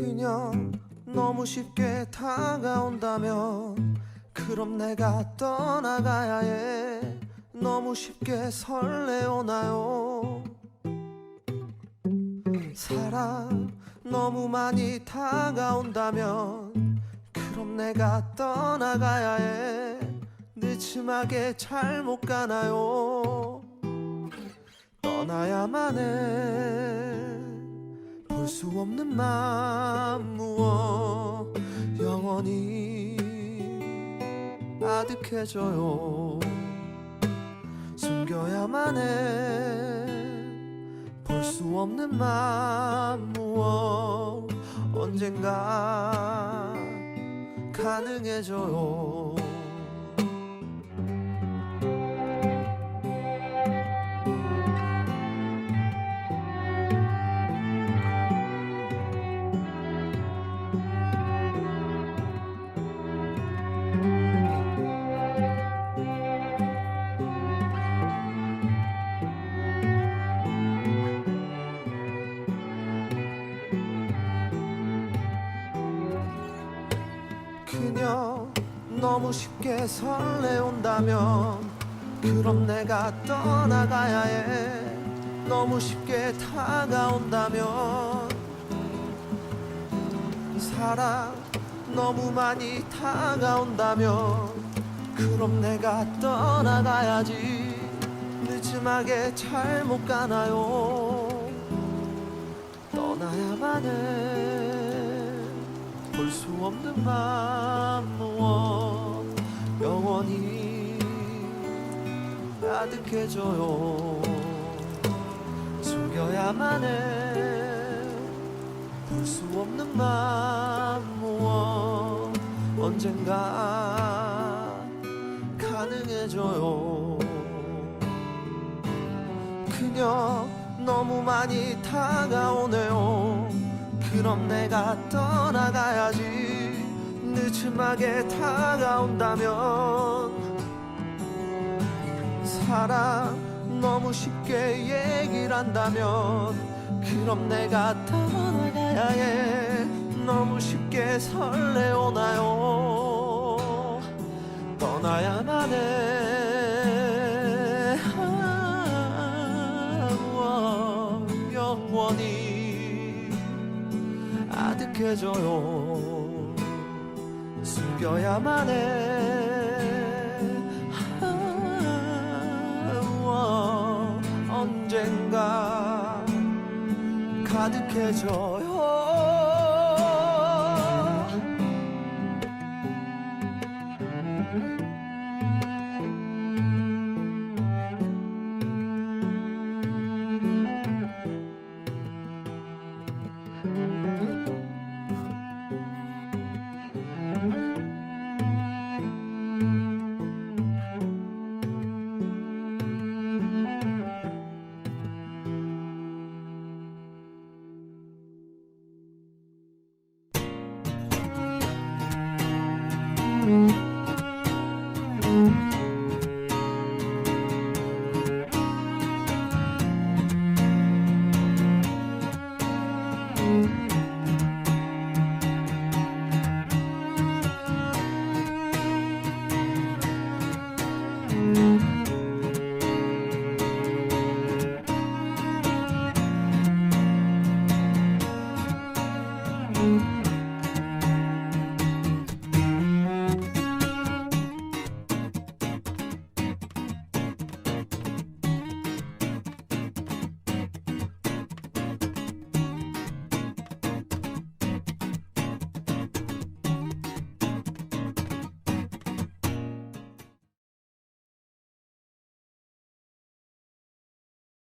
그녀 너무 쉽게 다가온다면 그럼 내가 떠나가야 해. 너무 쉽게 설레오나요. 사랑 너무 많이 다가온다면 그럼 내가 떠나가야 해. 늦음하게 잘 못 가나요? 떠나야만 해 볼수 없는 맘 무어. 영원히 아득해져요. 숨겨야만 해. 볼 수 없는 맘 무어. 언젠가 가능해져요 그녀 너무 쉽게 설레온다면 그럼 내가 떠나가야 해. 너무 쉽게 다가온다면 사랑 너무 많이 다가온다면 그럼 내가 떠나가야지. 늦음하게 잘 못 가나요? 떠나야만 해볼 수 없는 맘 무어 영원히 가득해져요. 숨겨야만 해볼 수 없는 맘 언젠가 가능해져요. 그녀 너무 많이 다가오네요. 그럼 내가 떠나가야지. 늦음하게 다가온다면 사랑 너무 쉽게 얘기를 한다면 그럼 내가 떠나가야 해 너무 쉽게 설레오나요? 떠나야만 해 아, 영원히 아득해져요. 숨겨야만 해 아, 언젠가 가득해져요